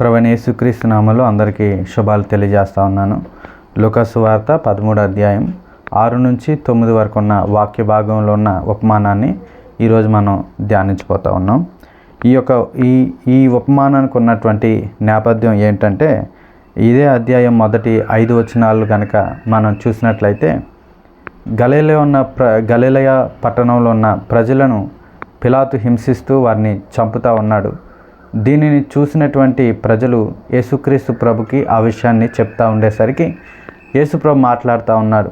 ప్రవణేశుక్రీస్తు నామలో అందరికీ శుభాలు తెలియజేస్తా ఉన్నాను. లుకసు వార్త పదమూడు అధ్యాయం ఆరు నుంచి తొమ్మిది వరకు ఉన్న వాక్య భాగంలో ఉన్న ఉపమానాన్ని ఈరోజు మనం ధ్యానించిపోతూ ఉన్నాం. ఈ యొక్క ఈ ఈ ఉపమానానికి ఉన్నటువంటి నేపథ్యం ఏంటంటే ఇదే అధ్యాయం మొదటి ఐదు వచనాలు కనుక మనం చూసినట్లయితే గలేలో ఉన్న ప్ర గలేలయ పట్టణంలో ఉన్న ప్రజలను పిలాతు హింసిస్తూ వారిని చంపుతూ ఉన్నాడు. దీనిని చూసినటువంటి ప్రజలు యేసుక్రీస్తు ప్రభుకి ఆ విషయాన్ని చెప్తా ఉండేసరికి యేసుప్రభు మాట్లాడుతూ ఉన్నాడు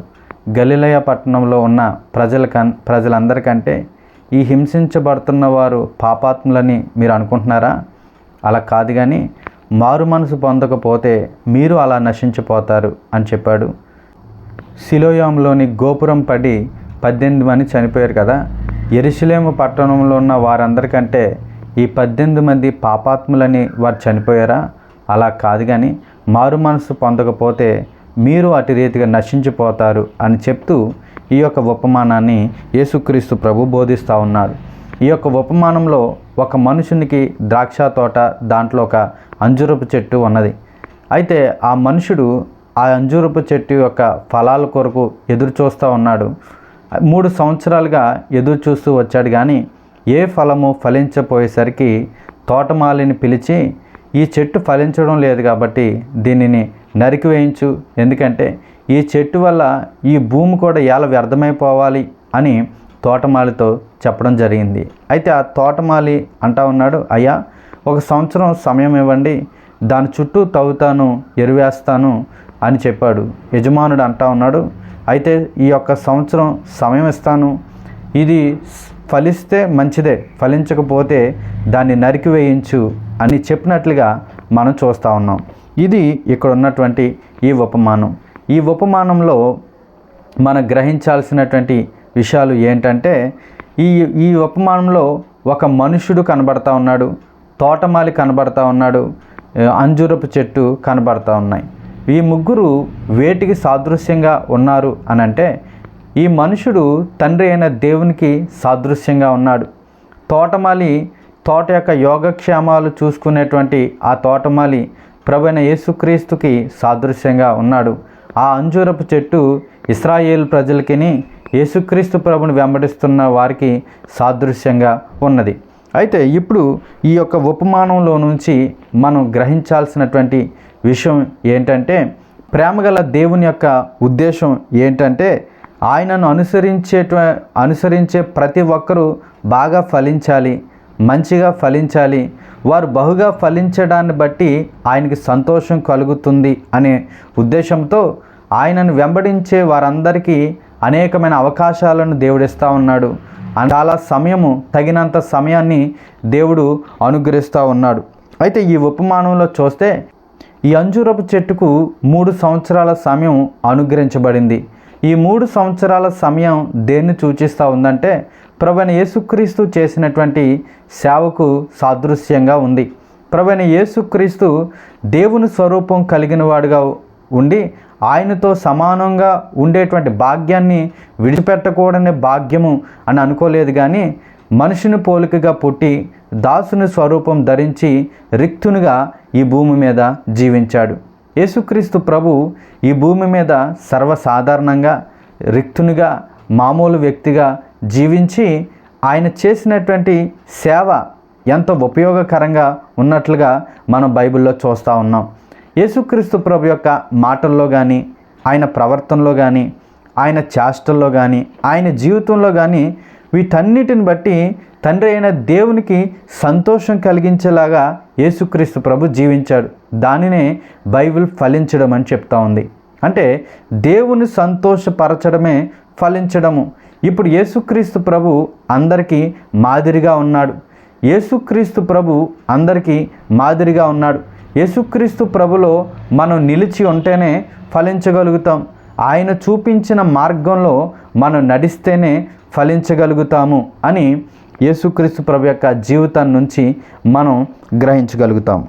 గలిలయ పట్టణంలో ఉన్న ప్రజలకన్ ప్రజలందరికంటే ఈ హింసించబడుతున్న వారు పాపాత్ములని మీరు అనుకుంటున్నారా? అలా కాదు కానీ మారు మనసు పొందకపోతే మీరు అలా నశించిపోతారు అని చెప్పాడు. సిలోయాంలోని గోపురం పడి పద్దెనిమిది మంది చనిపోయారు కదా. ఎరుసలేము పట్టణంలో ఉన్న వారందరికంటే ఈ పద్దెనిమిది మంది పాపాత్ములని వారు చనిపోయారా? అలా కాదు కానీ మారు మనసు పొందకపోతే మీరు అటు రీతిగా నశించిపోతారు అని చెప్తూ ఈ యొక్క ఉపమానాన్ని యేసుక్రీస్తు ప్రభు బోధిస్తూ ఉన్నాడు ఈ యొక్క ఉపమానంలో ఒక మనుషునికి ద్రాక్ష తోట దాంట్లో ఒక అంజురపు చెట్టు ఉన్నది. అయితే ఆ మనుషుడు ఆ అంజూరపు చెట్టు యొక్క ఫలాల కొరకు ఎదురు చూస్తూ ఉన్నాడు. మూడు సంవత్సరాలుగా ఎదురు చూస్తూ వచ్చాడు కానీ ఏ ఫలము ఫలించపోయేసరికి తోటమాలిని పిలిచి ఈ చెట్టు ఫలించడం లేదు కాబట్టి దీనిని నరికివేయించు ఎందుకంటే ఈ చెట్టు వల్ల ఈ భూమి కూడా ఎలా వ్యర్థమైపోవాలి అని తోటమాలితో చెప్పడం జరిగింది. అయితే ఆ తోటమాలి అంటా ఉన్నాడు అయ్యా ఒక సంవత్సరం సమయం ఇవ్వండి దాని చుట్టూ తవ్వుతాను ఎరువేస్తాను అని చెప్పాడు. యజమానుడు అంటా ఉన్నాడు అయితే ఈ యొక్క సంవత్సరం సమయం ఇస్తాను. ఇది ఫలిస్తే మంచిదే ఫలించకపోతే దాన్ని నరికివేయించు అని చెప్పినట్లుగా మనం చూస్తూ ఉన్నాం. ఇది ఇక్కడ ఉన్నటువంటి ఈ ఉపమానం. ఈ ఉపమానంలో మనం గ్రహించాల్సినటువంటి విషయాలు ఏంటంటే ఈ ఈ ఉపమానంలో ఒక మనుషుడు కనబడతా ఉన్నాడు తోటమాలి కనబడతా ఉన్నాడు అంజూరపు చెట్టు కనబడతా ఉన్నాయి. ఈ ముగ్గురు వేటికి సాదృశ్యంగా ఉన్నారు అని అంటే ఈ మనుషుడు తండ్రి అయిన దేవునికి సాదృశ్యంగా ఉన్నాడు. తోటమాలి తోట యొక్క యోగక్షేమాలు చూసుకునేటువంటి ఆ తోటమాలి ప్రభైన యేసుక్రీస్తుకి సాదృశ్యంగా ఉన్నాడు. ఆ అంజూరపు చెట్టు ఇస్రాయేల్ ప్రజలకిని యేసుక్రీస్తు ప్రభుని వెంబడిస్తున్న వారికి సాదృశ్యంగా ఉన్నది. అయితే ఇప్పుడు ఈ యొక్క ఉపమానంలో నుంచి మనం గ్రహించాల్సినటువంటి విషయం ఏంటంటే ప్రేమగల దేవుని యొక్క ఉద్దేశం ఏంటంటే ఆయనను అనుసరించే అనుసరించే ప్రతి ఒక్కరూ బాగా ఫలించాలి మంచిగా ఫలించాలి. వారు బహుగా ఫలించడాన్ని బట్టి ఆయనకి సంతోషం కలుగుతుంది అనే ఉద్దేశంతో ఆయనను వెంబడించే వారందరికీ అనేకమైన అవకాశాలను దేవుడిస్తూ ఉన్నాడు. చాలా సమయము తగినంత సమయాన్ని దేవుడు అనుగ్రహిస్తూ ఉన్నాడు. అయితే ఈ ఉపమానంలో చూస్తే ఈ అంజూరపు చెట్టుకు మూడు సంవత్సరాల సమయం అనుగ్రహించబడింది. ఈ మూడు సంవత్సరాల సమయం దేన్ని సూచిస్తూ ఉందంటే ప్రభుని యేసుక్రీస్తు చేసినటువంటి సేవకు సాదృశ్యంగా ఉంది. ప్రభుని యేసుక్రీస్తు దేవుని స్వరూపం కలిగిన వాడుగా ఉండి ఆయనతో సమానంగా ఉండేటువంటి భాగ్యాన్ని విడిచిపెట్టకూడని భాగ్యము అని అనుకోలేదు కానీ మనిషిని పోలికగా పుట్టి దాసుని స్వరూపం ధరించి రిక్తునిగా ఈ భూమి మీద జీవించాడు. యేసుక్రీస్తు ప్రభు ఈ భూమి మీద సర్వసాధారణంగా రిక్తునిగా మామూలు వ్యక్తిగా జీవించి ఆయన చేసినటువంటి సేవ ఎంతో ఉపయోగకరంగా ఉన్నట్లుగా మనం బైబిల్లో చూస్తూ ఉన్నాం. యేసుక్రీస్తు ప్రభు యొక్క మాటల్లో కానీ ఆయన ప్రవర్తనలో కానీ ఆయన చేష్టల్లో కానీ ఆయన జీవితంలో కానీ వీటన్నిటిని బట్టి తండ్రి అయిన దేవునికి సంతోషం కలిగించేలాగా యేసుక్రీస్తు ప్రభు జీవించాడు. దానినే బైబిల్ ఫలించడం అని చెప్తా ఉంది. అంటే దేవుని సంతోషపరచడమే ఫలించడము. ఇప్పుడు యేసుక్రీస్తు ప్రభు అందరికీ మాదిరిగా ఉన్నాడు. యేసుక్రీస్తు ప్రభు అందరికీ మాదిరిగా ఉన్నాడు. యేసుక్రీస్తు ప్రభులో మనం నిలిచి ఉంటేనే ఫలించగలుగుతాం. ఆయన చూపించిన మార్గంలో మనం నడిస్తేనే ఫలించగలుగుతాము అని యేసుక్రీస్తు ప్రభు యొక్క జీవితం నుంచి మనం గ్రహించగలుగుతాం.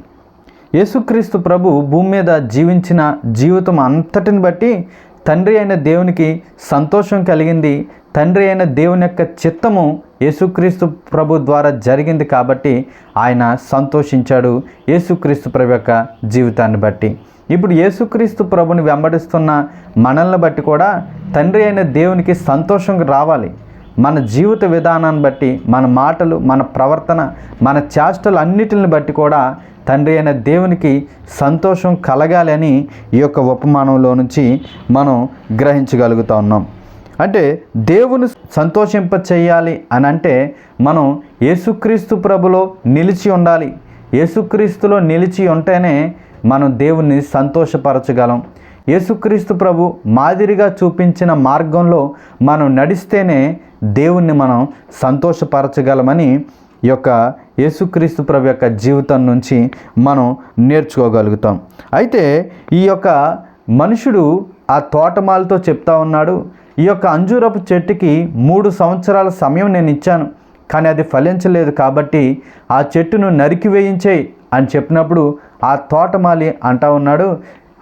యేసుక్రీస్తు ప్రభు భూమి మీద జీవించిన జీవితం అంతటిని బట్టి తండ్రి అయిన దేవునికి సంతోషం కలిగింది. తండ్రి అయిన దేవుని యొక్క చిత్తము యేసుక్రీస్తు ప్రభు ద్వారా జరిగింది కాబట్టి ఆయన సంతోషించాడు యేసుక్రీస్తు ప్రభు యొక్క జీవితాన్ని బట్టి. ఇప్పుడు యేసుక్రీస్తు ప్రభుని వెంబడిస్తున్న మనల్ని బట్టి కూడా తండ్రి అయిన దేవునికి సంతోషం రావాలి. మన జీవిత విధానాన్ని బట్టి మన మాటలు మన ప్రవర్తన మన చేష్టలు అన్నిటిని బట్టి కూడా తండ్రి అయిన దేవునికి సంతోషం కలగాలి అని ఈ యొక్క ఉపమానంలో నుంచి మనం గ్రహించగలుగుతా ఉన్నాం. అంటే దేవుని సంతోషింప చేయాలి అని అంటే మనం యేసుక్రీస్తు ప్రభులో నిలిచి ఉండాలి. యేసుక్రీస్తులో నిలిచి ఉంటేనే మనం దేవుణ్ణి సంతోషపరచగలం. యేసుక్రీస్తు ప్రభు మాదిరిగా చూపించిన మార్గంలో మనం నడిస్తేనే దేవుణ్ణి మనం సంతోషపరచగలమని ఈ యొక్క యేసుక్రీస్తు ప్రభు యొక్క జీవితం నుంచి మనం నేర్చుకోగలుగుతాం. అయితే ఈ యొక్క మనుషుడు ఆ తోటమాలతో చెప్తా ఉన్నాడు ఈ యొక్క అంజూరపు చెట్టుకి మూడు సంవత్సరాల సమయం నేను ఇచ్చాను కానీ అది ఫలించలేదు కాబట్టి ఆ చెట్టును నరికి వేయించేయి అని చెప్పినప్పుడు ఆ తోటమాలి అంటా ఉన్నాడు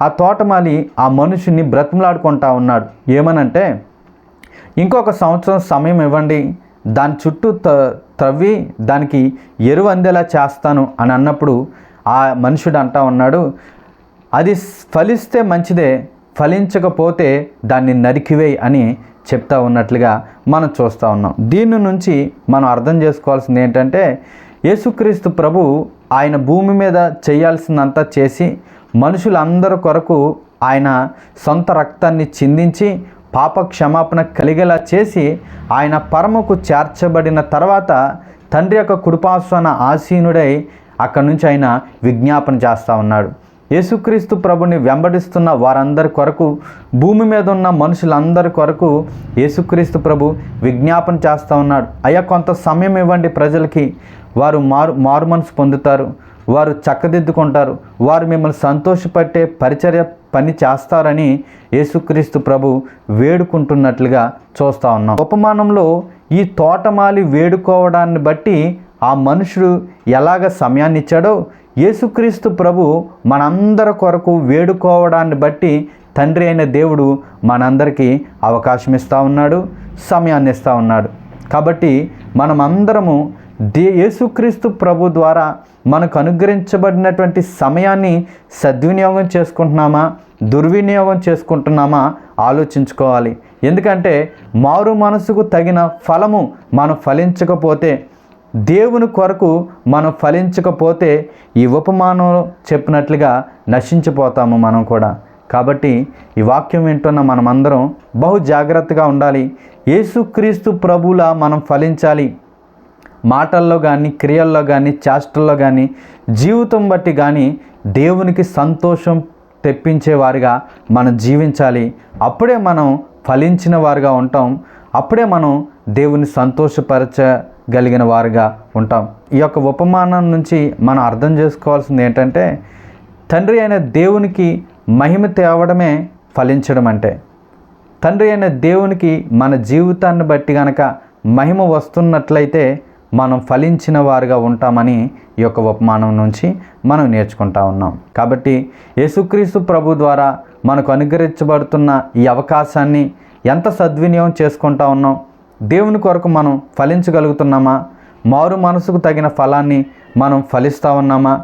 ఆ తోటమాలి ఆ మనుషుని బ్రతిమలాడుకుంటా ఉన్నాడు. ఏమనంటే ఇంకొక సంవత్సరం సమయం ఇవ్వండి దాని చుట్టూ త త్రవ్వి దానికి ఎరువు అందేలా చేస్తాను అని అన్నప్పుడు ఆ మనుషుడు అంటా ఉన్నాడు అది ఫలిస్తే మంచిదే ఫలించకపోతే దాన్ని నరికివేయి అని చెప్తా ఉన్నట్లుగా మనం చూస్తూ ఉన్నాం. దీని నుంచి మనం అర్థం చేసుకోవాల్సింది ఏంటంటే యేసుక్రీస్తు ప్రభు ఆయన భూమి మీద చేయాల్సిందంతా చేసి మనుషులందరి కొరకు ఆయన సొంత రక్తాన్ని చిందించి పాప క్షమాపణ కలిగేలా చేసి ఆయన పరమకు చేర్చబడిన తర్వాత తండ్రి యొక్క కుడిపాస్వాన ఆసీనుడై అక్కడి నుంచి ఆయన విజ్ఞాపన చేస్తూ ఉన్నాడు. యేసుక్రీస్తు ప్రభుని వెంబడిస్తున్న వారందరి కొరకు భూమి మీద ఉన్న మనుషులందరి కొరకు యేసుక్రీస్తు ప్రభు విజ్ఞాపన చేస్తూ ఉన్నాడు. అయ్యా కొంత సమయం ఇవ్వండి ప్రజలకి. వారు మారు మారు మనసు పొందుతారు. వారు చక్కదిద్దుకుంటారు. వారు మిమ్మల్ని సంతోషపట్టే పరిచర్య పని చేస్తారని యేసుక్రీస్తు ప్రభు వేడుకుంటున్నట్లుగా చూస్తూ ఉన్నాం. ఉపమానంలో ఈ తోటమాలి వేడుకోవడాన్ని బట్టి ఆ మనుషుడు ఎలాగ సమయాన్ని ఇచ్చాడో యేసుక్రీస్తు ప్రభు మనందరి కొరకు వేడుకోవడాన్ని బట్టి తండ్రి అయిన దేవుడు మనందరికీ అవకాశం ఇస్తూ ఉన్నాడు సమయాన్ని ఇస్తూ ఉన్నాడు. కాబట్టి మనమందరము దే యేసుక్రీస్తు ప్రభు ద్వారా మనకు అనుగ్రహించబడినటువంటి సమయాన్ని సద్వినియోగం చేసుకుంటున్నామా? దుర్వినియోగం చేసుకుంటున్నామా? ఆలోచించుకోవాలి. ఎందుకంటే మారు మనసుకు తగిన ఫలము మనం ఫలించకపోతే దేవుని కొరకు మనం ఫలించకపోతే ఈ ఉపమానం చెప్పినట్లుగా నశించిపోతాము మనం కూడా. కాబట్టి ఈ వాక్యం వింటున్న మనమందరం బహు జాగ్రత్తగా ఉండాలి. యేసుక్రీస్తు ప్రభులా మనం ఫలించాలి. మాటల్లో కానీ క్రియల్లో కానీ చేష్టల్లో కానీ జీవితం బట్టి కానీ దేవునికి సంతోషం తెప్పించేవారుగా మనం జీవించాలి. అప్పుడే మనం ఫలించిన వారుగా ఉంటాం. అప్పుడే మనం దేవుని సంతోషపరచగలిగిన వారుగా ఉంటాం. ఈ యొక్క ఉపమానం నుంచి మనం అర్థం చేసుకోవాల్సింది ఏంటంటే తండ్రి అయిన దేవునికి మహిమ తేవడమే ఫలించడం అంటే. తండ్రి అయిన దేవునికి మన జీవితాన్ని బట్టి గనక మహిమ వస్తున్నట్లయితే మనం ఫలించిన వారుగా ఉంటామని ఈ యొక్క ఉపమానం నుంచి మనం నేర్చుకుంటా ఉన్నాం. కాబట్టి యేసుక్రీస్తు ప్రభు ద్వారా మనకు అనుగ్రహించబడుతున్న ఈ అవకాశాన్ని ఎంత సద్వినియోగం చేసుకుంటా ఉన్నాం? దేవుని కొరకు మనం ఫలించగలుగుతున్నామా? మారు మనసుకు తగిన ఫలాన్ని మనం ఫలిస్తూ ఉన్నామా?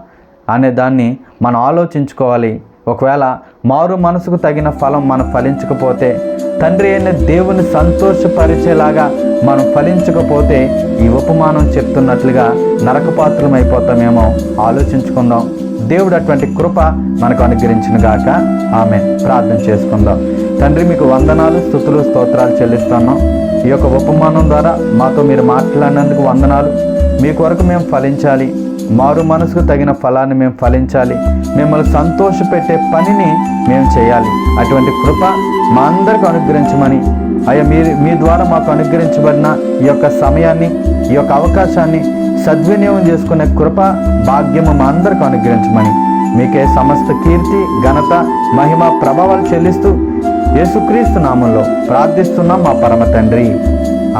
అనే దాన్ని మనం ఆలోచించుకోవాలి. ఒకవేళ మారు మనసుకు తగిన ఫలం మనం ఫలించకపోతే తండ్రి అయిన దేవుని సంతోషపరిచేలాగా మనం ఫలించకపోతే ఈ ఉపమానం చెప్తున్నట్లుగా నరకపాత్రం అయిపోతామేమో ఆలోచించుకుందాం. దేవుడు అటువంటి కృప మనకు అనుగ్రహించిన గాక. ఆమె ప్రార్థన చేసుకుందాం. తండ్రి మీకు వందనాలు స్థుతులు స్తోత్రాలు చెల్లిస్తున్నాం. ఈ యొక్క ఉపమానం ద్వారా మాతో మీరు మాట్లాడినందుకు వందనాలు. మీ కొరకు మేము ఫలించాలి. మారు మనసుకు తగిన ఫలాన్ని మేము ఫలించాలి. మిమ్మల్ని సంతోషపెట్టే పనిని మేము చేయాలి. అటువంటి కృప మా అందరికి అనుగ్రహించమని అయ్యా మీరు మీ ద్వారా మాకు అనుగ్రహించబడిన ఈ యొక్క సమయాన్ని ఈ యొక్క అవకాశాన్ని సద్వినియోగం చేసుకునే కృప భాగ్యము మా అందరికి అనుగ్రహించమని మీకే సమస్త కీర్తి ఘనత మహిమ ప్రభావాలు చెల్లిస్తూ యేసుక్రీస్తు నామంలో ప్రార్థిస్తున్నాం మా పరమ తండ్రి.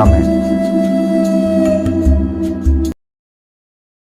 ఆమె